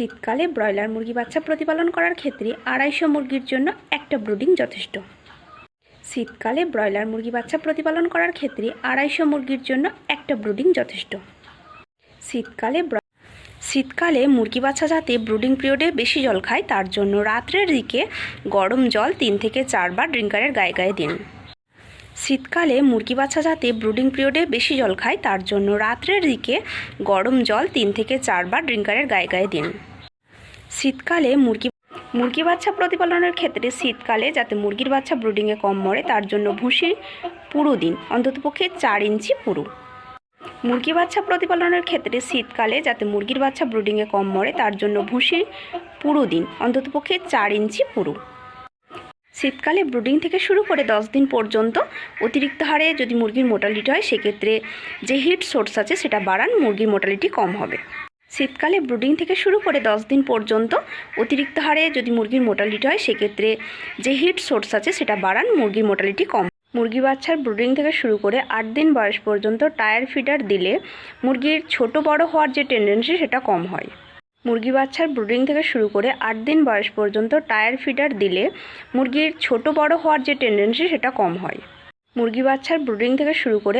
শীতকালে ব্রয়লার মুরগি বাচ্চা প্রতিপালন করার ক্ষেত্রে আড়াইশো মুরগির জন্য একটা ব্রুডিং যথেষ্ট। শীতকালে ব্রয়লার মুরগি বাচ্চা প্রতিপালন করার ক্ষেত্রে আড়াইশো মুরগির জন্য একটা ব্রুডিং যথেষ্ট। শীতকালে শীতকালে মুরগি বাচ্চা যাতে ব্রুডিং পিরিয়ডে বেশি জল খায়, তার জন্য রাত্রের দিকে গরম জল তিন থেকে চারবার ড্রিঙ্কারের গায়ে গায়ে দিন। শীতকালে মুরগি বাচ্চা যাতে ব্রুডিং পিরিয়ডে বেশি জল খায়, তার জন্য রাত্রের দিকে গরম জল তিন থেকে চারবার ড্রিঙ্কারের গায়ে গায়ে দিন। শীতকালে মুরগি মুরগি বাচ্চা প্রতিপালনের ক্ষেত্রে শীতকালে যাতে মুরগির বাচ্চা ব্রুডিংয়ে কম মরে, তার জন্য ভুসি পুরো দিন অন্ততপক্ষে চার ইঞ্চি পুরো। মুরগি বাচ্চা প্রতিপালনের ক্ষেত্রে শীতকালে যাতে মুরগির বাচ্চা ব্রুডিংয়ে কম মরে, তার জন্য ভুসি পুরো দিন অন্ততপক্ষে চার ইঞ্চি পুরো। শীতকালে ব্রুডিং থেকে শুরু করে দশ দিন পর্যন্ত অতিরিক্ত হারে যদি মুরগির মোটালিটি হয়, সেক্ষেত্রে যে হিট সোর্স আছে সেটা বাড়ান, মুরগির মোটালিটি কম হবে। শীতকালে ব্রুডিং থেকে শুরু করে দশ দিন পর্যন্ত অতিরিক্ত হারে যদি মুরগির মোটালিটি হয়, সেক্ষেত্রে যে হিট সোর্স আছে সেটা বাড়ান, মুরগির মোটালিটি কম। মুরগি বাচ্চার ব্রুডিং থেকে শুরু করে আট দিন বয়স পর্যন্ত টায়ার ফিডার দিলে মুরগির ছোট বড় হওয়ার যে টেন্ডেন্সি সেটা কম হয়। মুরগি বাচ্চার ব্রুডিং থেকে শুরু করে আট দিন বয়স পর্যন্ত টায়ার ফিডার দিলে মুরগির ছোট বড় হওয়ার যে টেন্ডেন্সি সেটা কম হয়। মুরগি বাচ্চার ব্রুডিং থেকে শুরু করে